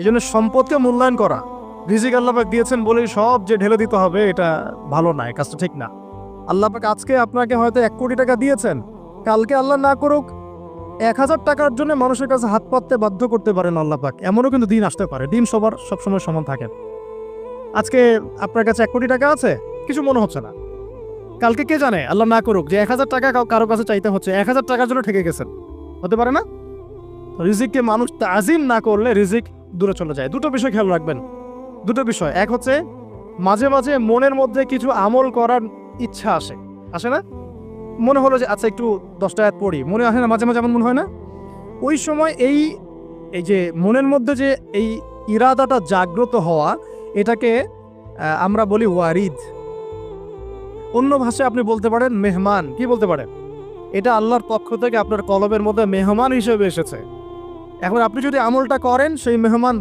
এই জন্য সম্পদকে মূল্যায়ন করা। রিজিক আল্লাপাক দিয়েছেন বলেই সব যে ঢেলে দিতে হবে, এটা ভালো না কাজটা ঠিক না। আল্লাপাক আজকে আপনাকে হয়তো এক কোটি টাকা দিয়েছেন। কালকে আল্লাহ না করুক, এক হাজার টাকার জন্য মানুষের কাছে হাত পাততে বাধ্য করতে পারেন আল্লাপাক এমনও কিন্তু দিন আসতে পারে, দিন সবার সবসময় সমান থাকে। আজকে আপনার কাছে এক কোটি টাকা আছে, কিছু মনে হচ্ছে না। কালকে কে জানে, আল্লাহ না করুক, যে এক হাজার টাকা কারও কাছে চাইতে হচ্ছে, এক হাজার টাকার জন্য ঠেকে গেছেন। হতে পারে না? রিজিককে মানুষ তাজিম না করলে রিজিক দূরে চলে যায়। দুটো বিষয় খেয়াল রাখবেন। দুটো বিষয়। এক হচ্ছে, মাঝে মাঝে মনের মধ্যে কিছু আমল করার ইচ্ছা আসে। আসে না? মনে হলো যে আচ্ছা একটু দশটা আয়াত পড়ি। মনে আসে না? মাঝে মাঝে এমন মনে হয় না? ওই সময় এই এই যে মনের মধ্যে যে এই ইরাদাটা জাগ্রত হওয়া, এটাকে আমরা বলি ওয়ারিদ। অন্য ভাষায় আপনি বলতে পারেন মেহমান। কি বলতে পারেন এটা আল্লাহর পক্ষ থেকে আপনার কলবের মধ্যে মেহমান হিসেবে এসেছে। এখন আপনি যদি আমলটা করেন সেই মেহমান